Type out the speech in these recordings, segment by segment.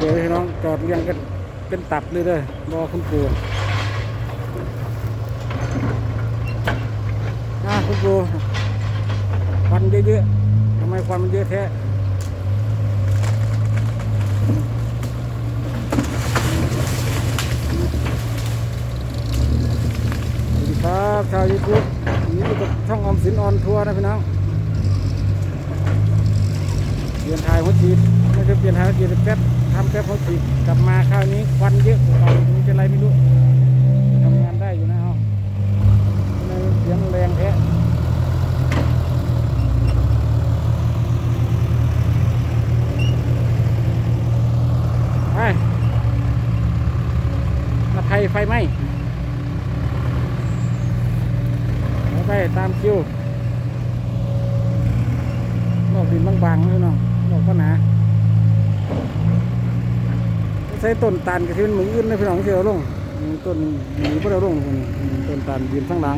สวยๆพี่น้องจอดเรียงกันเป็นตับเลยเด้อรอคุณปู่อะคุณปู่ควันเยอะๆทำไมควันมันเยอะแท้สวัสดีครับชาวยูทูบนี่อยู่กับช่องออมสินออนทัวร์นะพี่น้องเปลี่ยนถ่ายหัวฉีดไม่ใช่เปลี่ยนถ่ายหัวฉีดแป๊บ ทำแป๊บหัวฉีดกลับมาคราวนี้ควันเยอะกว่าเก่ามันเป็นไรไม่รู้ทำงานได้อยู่นะเอาเสียงแรงแท้ไปมาไทยไฟไหมไปตามคิว ลอกดินบางๆเลยเนาะลอกก็หนา ใช้ต้นตาลกับที่มันหมึงอื่นในพี่น้องเสียวลงต้นหมีพวกเดาลงต้นตาลยืนข้างหลัง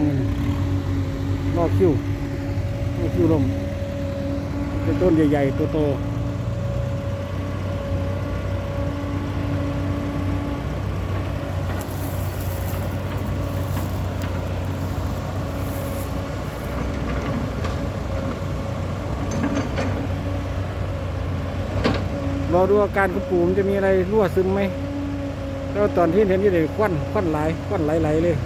นอกคิวรอคิวลงเป็นต้นใหญ่ๆโตๆ รอดูอาการคุณปู่มันจะมีอะไรรั่วซึมไหมแล้วตอนที่เห็นอยี่เด็กควันควันไหลควันไหลๆเลย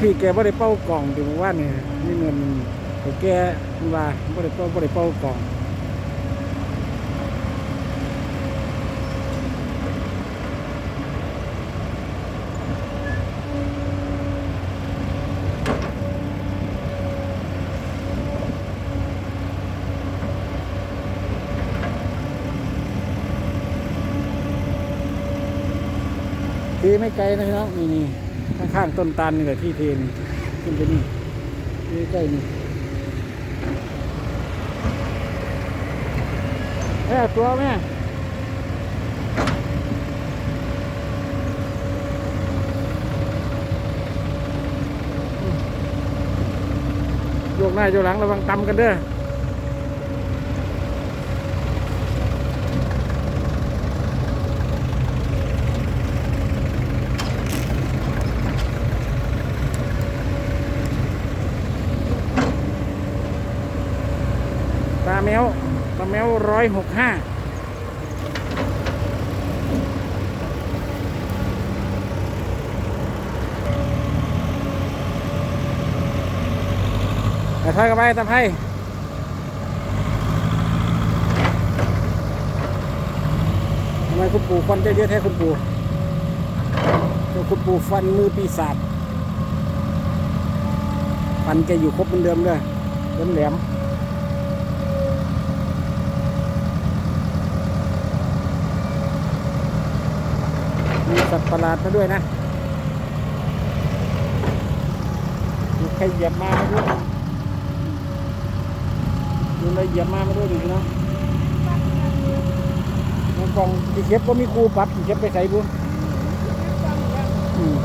พี่แกไม่ได้เป้ากล่องถึงว่าเนี่ยนี่เงินแต่แกว่าไม่ได้เป้าไม่ได้เป้ากล่อง ไม่ไกลนะพี่น้องนี่นี่ข้างๆต้นตาลนี่แหละที่เทนขึ้นไปนี่นี่ใกล้นี่แม่ตัวแม่โยกหน้าโยกหลังระวังตำกันเด้อ ปลาแมวปลาแมว ร้อยหกห้าตะไคร้กันไปตะไคร้ทำไมคุณปู่ฟันเยอะๆแท้คุณปู่คุณปู่ฟันมือปีศาจฟันแกอยู่ครบเหมือนเดิมเลยเดิมแหลม มีสัตว์ประหลาดมาด้วยนะมีใครเหยียบมามาด้วยมีอะไรเหยียบมามาด้วยดิเนาะในกล่องที่เก็บก็มีครูปับที่เก็บไปใส่บุญอืม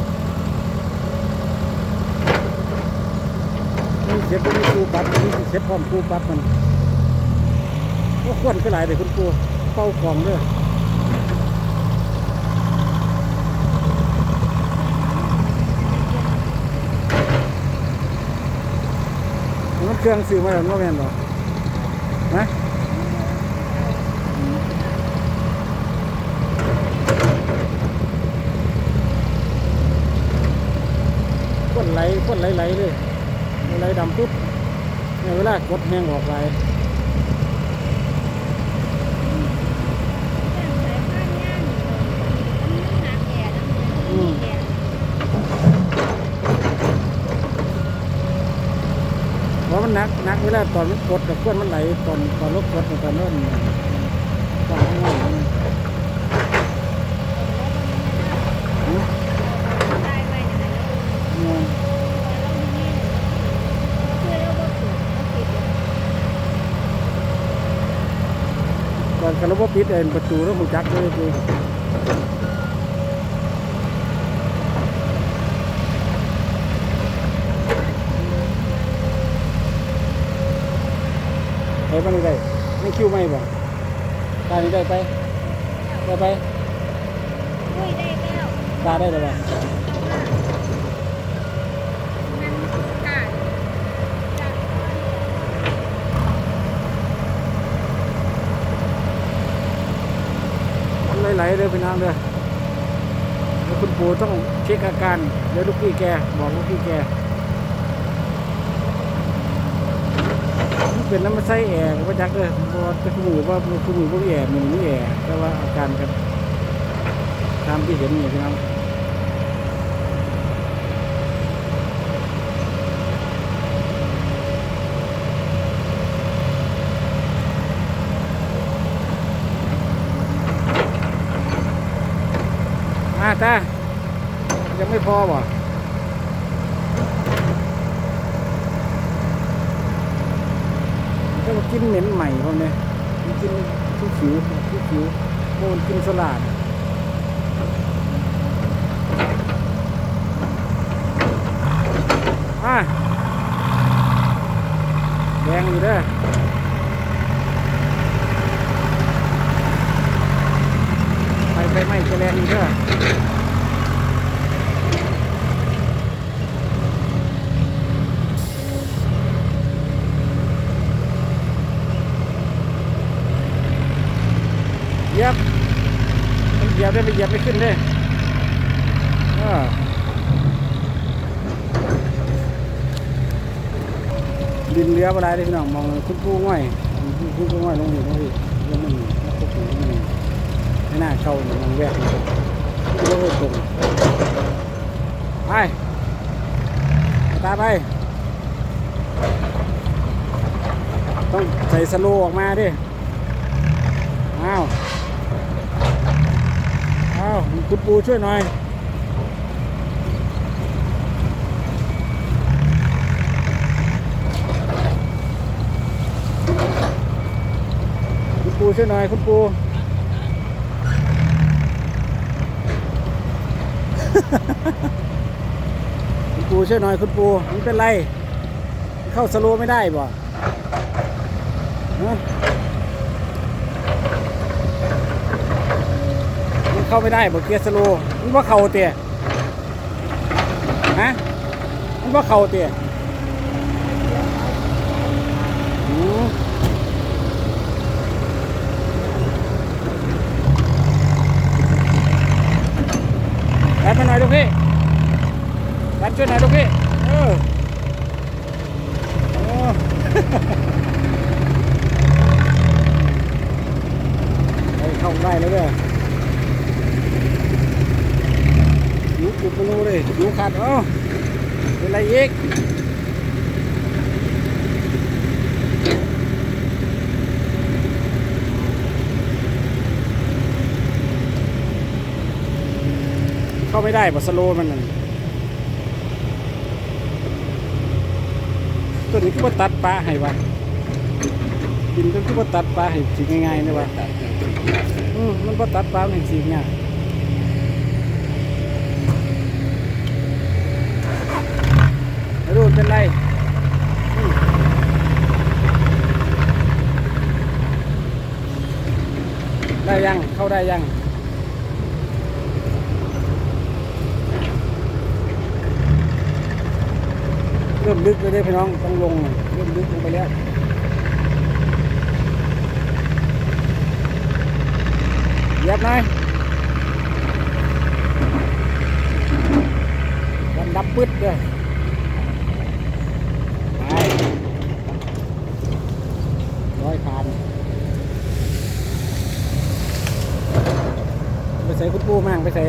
นี่เก็บก็มีครูปับนี่เก็บพร้อมครูปับมันก็ควรก็หลายเลยคุณครูเป้ากล่องเด้อ มันเครื่องซื้อมาแล้วว่าแม่นบ่นะก้นไหลก้นไหลๆเลยไหลดำปุ๊บเนี่ยเวลากดแห้งออกไปลอืมเพราะ มันหนักหนักเวลาตอนมันกดกับก้นมันไหลตอนตอนรถกดตอนนั้นตอนข้างล่างนี่อืมอืมตอนกระโดดปิดเองประตูแล้วหูจักเลยคือ ไอ้บ้านนี่ได้ไม่คิวไม่บ่ตานี้ได้ไปได้ไปอุ้ยได้แล้วตาได้หรือเปล่ามันกาดจากมันไหลๆเลยพี่น้องเด้อแล้วคุณปู่ต้องเช็คอาการเดี๋ยวลูกพี่แกบอกลูกพี่แกมัน เป็นน้ำมันไส้แอร์ก็จักเลยเพราะว่าเป็นคุณหมูว่าคุณหมูพวกแอร์มันไม่แอร์แต่ว่าอาการครับตามที่เห็นนี่พี่น้องมาตายังไม่พอบ่ กินเหม็นใหม่พวกนี้มันกินทุกผิวทุกผิวโมนกินสลัดอะแดงอยู่เด้อไปไปไม่จะแรงอยู่เด้อเหยียบมันเห ยียบได้ไปเหยียบไม่ขึ้นเลยอ่าดินเรืออะไรได้พี่น้องมองคุณปูง่อยคุณปูง่อยลงอยู่ลงอยู่ลงมันมาคุกอยู่ลงมันให้หน้าเข้าหนึ่งมองแวกลงตรงไปตาไป ต้องใส่สโลว์ออกมาดิอ้าว อ้าคุณปูช่วยหน่อยคุณปูช่วยหน่อยคุณปูคุณปูช่วยหน่อยคุณปูมันเป็นไร เข้าสโลว์ไม่ได้บ่ฮะ มัน เข้าไม่ได้บอกเกียร์สโลมันว่าเข่าเตี่ยฮะมันว่าเข่าเตี่ยอืมดันมาหน่อยลูกพี่ดันช่วยหน่อยลูกพี่เออเข้าได้แล้วเด้อ ยูกุบลูเลยยูขาดเอ้าเป็นไรอีกเข้าไม่ได้บัสโลมันนั่นตัวนี้ก็ว่าตัดปลาให้วะกินจนก็ว่าตัดปลาให้สิง่ายๆนะวะมมันก็ตัดปลาให้สิง่าย ไม่รู้มัน เป็นไรได้ยัง เข้าได้ยังเริ่มลึกเลยเด้อพี่น้องต้องลงเริ่มลึกลงไปแล้วเหยียบหน่อยมันดับปึ๊ดเลย ไปร้อยคานไป ใส่คุณปูมั่งไปใส่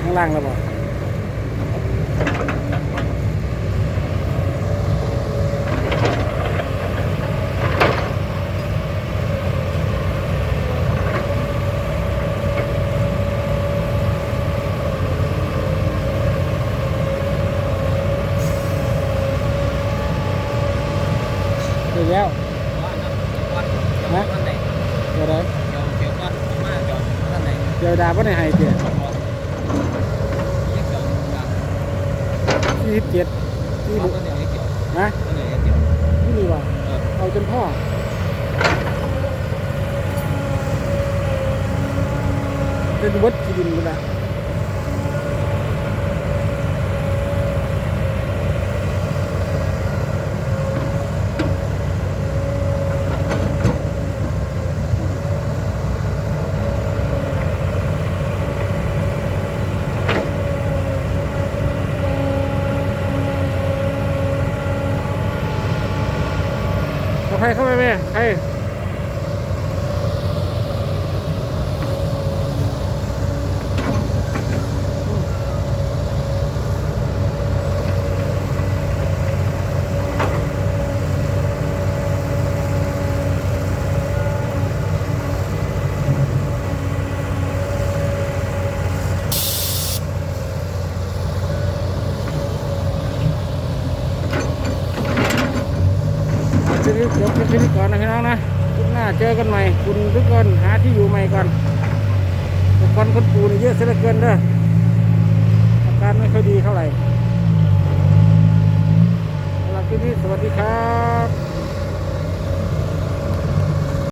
ข้างล่างแล้วบ่เสร็จแล้ว ฮะ เดี๋ยวได้เดี๋ยวดาบ่ได้ให้เตี้ย ยี่สิบ เจ็ดที่เอาตัวไหนให้เกี่ยวนะตัวไหนให้เกี่ยวที่นี่ว่ะเออเอาจนพ่อเป็นวัดที่ดินกูละเอ ไี้จบกันที่นี้ก่อนนะพี่น้องนะคุณหน้าเจอกันใหม่ คุณทุกคนหาที่อยู่ใหม่ก่อนบุคคลคนปูนเยอะเสียเหลือเกินเด้ออาการไม่ค่อยดีเท่าไหร่สำหรับที่นี้สวัสดีครับ